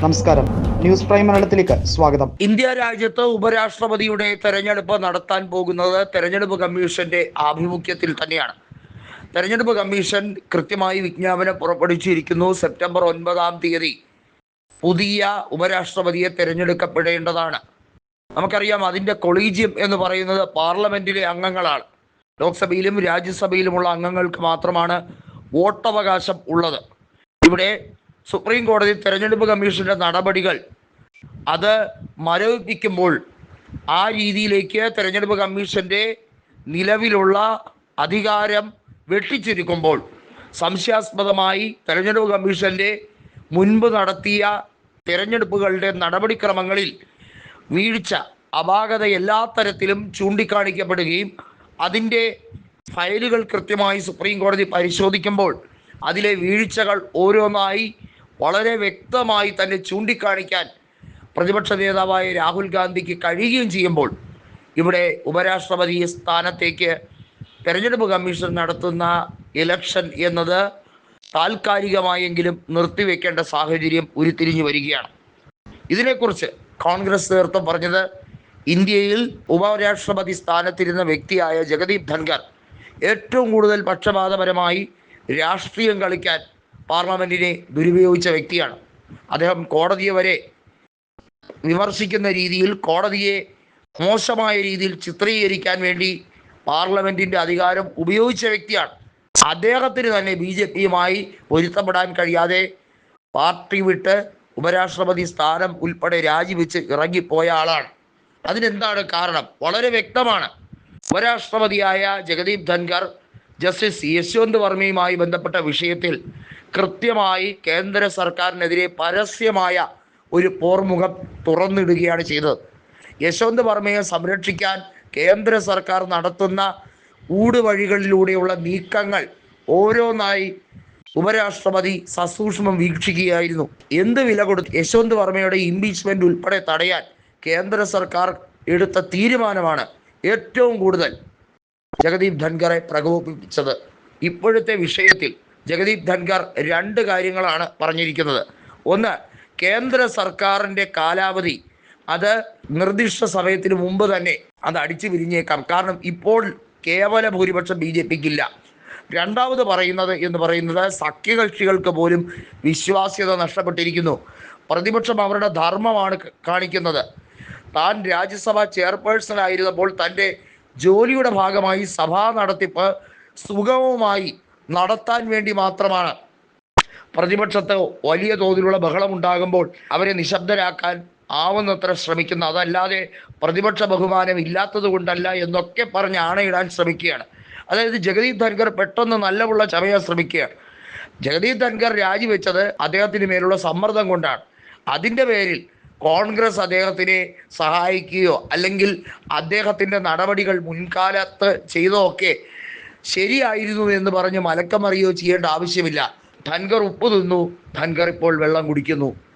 നമസ്കാരം. News prime മലയാളത്തിലേക്ക് സ്വാഗതം. ഇന്ത്യ രാജ്യത്ത് ഉപരാഷ്ട്രപതിയുടെ തെരഞ്ഞെടുപ്പ് നടത്താൻ പോകുന്നത് തെരഞ്ഞെടുപ്പ് കമ്മീഷന്റെ ആഭിമുഖ്യത്തിൽ തന്നെയാണ്. തെരഞ്ഞെടുപ്പ് കമ്മീഷൻ കൃത്യമായി വിജ്ഞാപനം പുറപ്പെടുവിച്ചിരിക്കുന്നു. സെപ്റ്റംബർ ഒൻപതാം തീയതി പുതിയ ഉപരാഷ്ട്രപതിയെ തിരഞ്ഞെടുക്കപ്പെടേണ്ടതാണ്. നമുക്കറിയാം അതിന്റെ കൊളീജിയം എന്ന് പറയുന്നത് പാർലമെന്റിലെ അംഗങ്ങളാണ്. ലോക്സഭയിലും രാജ്യസഭയിലുമുള്ള അംഗങ്ങൾക്ക് മാത്രമാണ് വോട്ടവകാശം ഉള്ളത്. ഇവിടെ സുപ്രീം കോടതി തെരഞ്ഞെടുപ്പ് കമ്മീഷന്റെ നടപടികൾ അത് മരവിപ്പിക്കുമ്പോൾ ആ രീതിയിലേക്ക് തെരഞ്ഞെടുപ്പ് കമ്മീഷന്റെ നിലവിലുള്ള അധികാരം വെട്ടിച്ചുരുക്കുമ്പോൾ സംശയാസ്പദമായി തെരഞ്ഞെടുപ്പ് കമ്മീഷന്റെ മുൻപ് നടത്തിയ തെരഞ്ഞെടുപ്പുകളുടെ നടപടിക്രമങ്ങളിൽ വീഴ്ച അപാകത എല്ലാ തരത്തിലും ചൂണ്ടിക്കാണിക്കപ്പെടുകയും അതിന്റെ ഫയലുകൾ കൃത്യമായി സുപ്രീം കോടതി പരിശോധിക്കുമ്പോൾ അതിലെ വീഴ്ചകൾ ഓരോന്നായി വളരെ വ്യക്തമായി തന്നെ ചൂണ്ടിക്കാണിക്കാൻ പ്രതിപക്ഷ നേതാവായ രാഹുൽ ഗാന്ധിക്ക് കഴിയുകയും ചെയ്യുമ്പോൾ ഇവിടെ ഉപരാഷ്ട്രപതി സ്ഥാനത്തേക്ക് തെരഞ്ഞെടുപ്പ് കമ്മീഷൻ നടത്തുന്ന ഇലക്ഷൻ എന്നത് താൽക്കാലികമായെങ്കിലും നിർത്തിവെക്കേണ്ട സാഹചര്യം ഉരുത്തിരിഞ്ഞു വരികയാണ്. ഇതിനെക്കുറിച്ച് കോൺഗ്രസ് നേതൃത്വം പറഞ്ഞത് ഇന്ത്യയിൽ ഉപരാഷ്ട്രപതി സ്ഥാനത്തിരുന്ന വ്യക്തിയായ ജഗദീപ് ധൻഖർ ഏറ്റവും കൂടുതൽ പക്ഷപാതപരമായി രാഷ്ട്രീയം കളിക്കാൻ പാർലമെന്റിനെ ദുരുപയോഗിച്ച വ്യക്തിയാണ്. അദ്ദേഹം കോടതിയെ വരെ വിമർശിക്കുന്ന രീതിയിൽ കോടതിയെ മോശമായ രീതിയിൽ ചിത്രീകരിക്കാൻ വേണ്ടി പാർലമെന്റിന്റെ അധികാരം ഉപയോഗിച്ച വ്യക്തിയാണ്. അദ്ദേഹത്തിന് തന്നെ ബി ജെ പിയുമായി പൊരുത്തപ്പെടാൻ കഴിയാതെ പാർട്ടി വിട്ട് ഉപരാഷ്ട്രപതി സ്ഥാനം ഉൾപ്പെടെ രാജിവെച്ച് ഇറങ്ങിപ്പോയ ആളാണ്. അതിനെന്താണ് കാരണം? വളരെ വ്യക്തമാണ്. ഉപരാഷ്ട്രപതിയായ ജഗദീപ് ധൻഖർ ജസ്റ്റിസ് യശ്വന്ത് വർമ്മയുമായി ബന്ധപ്പെട്ട വിഷയത്തിൽ കൃത്യമായി കേന്ദ്ര സർക്കാരിനെതിരെ പരസ്യമായ ഒരു പോർമുഖം തുറന്നിടുകയാണ് ചെയ്തത്. യശ്വന്ത് വർമ്മയെ സംരക്ഷിക്കാൻ കേന്ദ്ര സർക്കാർ നടത്തുന്ന ഊടുവഴികളിലൂടെയുള്ള നീക്കങ്ങൾ ഓരോന്നായി ഉപരാഷ്ട്രപതി സസൂക്ഷ്മം വീക്ഷിക്കുകയായിരുന്നു. എന്ത് വില കൊടുത്ത് യശ്വന്ത് വർമ്മയുടെ ഇംപീച്ച്മെന്റ് ഉൾപ്പെടെ തടയാൻ കേന്ദ്ര സർക്കാർ എടുത്ത തീരുമാനമാണ് ഏറ്റവും കൂടുതൽ. ജഗദീപ് ധൻഖറെ പ്രകോപിപ്പിച്ചത്. ഇപ്പോഴത്തെ വിഷയത്തിൽ ജഗദീപ് ധൻഖർ രണ്ട് കാര്യങ്ങളാണ് പറഞ്ഞിരിക്കുന്നത്. ഒന്ന് കേന്ദ്ര സർക്കാരിന്റെ കാലാവധി അത് നിർദ്ദിഷ്ട സമയത്തിന് മുമ്പ് തന്നെ അത് അടിച്ചു പിരിഞ്ഞേക്കാം കാരണം ഇപ്പോൾ കേവല ഭൂരിപക്ഷം ബി ജെ പിക്കില്ല. രണ്ടാമത് പറയുന്നത് എന്ന് പറയുന്നത് സഖ്യകക്ഷികൾക്ക് പോലും വിശ്വാസ്യത നഷ്ടപ്പെട്ടിരിക്കുന്നു. പ്രതിപക്ഷം അവരുടെ ധർമ്മമാണ് കാണിക്കുന്നത്. താൻ രാജ്യസഭാ ചെയർപേഴ്സൺ ആയിരുന്നപ്പോൾ തന്റെ ജോലിയുടെ ഭാഗമായി സഭാ നടത്തിപ്പ് സുഗമമായി നടത്താൻ വേണ്ടി മാത്രമാണ്. പ്രതിപക്ഷത്ത് വലിയ തോതിലുള്ള ബഹളം ഉണ്ടാകുമ്പോൾ അവരെ നിശബ്ദരാക്കാൻ ആവുന്നത്ര ശ്രമിക്കുന്ന അതല്ലാതെ പ്രതിപക്ഷ ബഹുമാനം ഇല്ലാത്തത് കൊണ്ടല്ല എന്നൊക്കെ പറഞ്ഞ് ആണയിടാൻ ശ്രമിക്കുകയാണ്. അതായത് ജഗദീപ് ധൻഖർ പെട്ടെന്ന് നല്ലവുള്ള ചമയാൻ ശ്രമിക്കുകയാണ്. ജഗദീപ് ധൻഖർ രാജിവെച്ചത് അദ്ദേഹത്തിന് മേലുള്ള സമ്മർദ്ദം കൊണ്ടാണ്. അതിന്റെ പേരിൽ കോൺഗ്രസ് അദ്ദേഹത്തിനെ സഹായിക്കുകയോ അല്ലെങ്കിൽ അദ്ദേഹത്തിന്റെ നടപടികൾ മുൻകാലത്ത് ചെയ്തതൊക്കെ ശരിയായിരുന്നു എന്ന് പറഞ്ഞ് മലക്കമറിയോ ചെയ്യേണ്ട ആവശ്യമില്ല. ധൻഖർ ഉപ്പ് തിന്നു ധൻഖർ ഇപ്പോൾ വെള്ളം കുടിക്കുന്നു.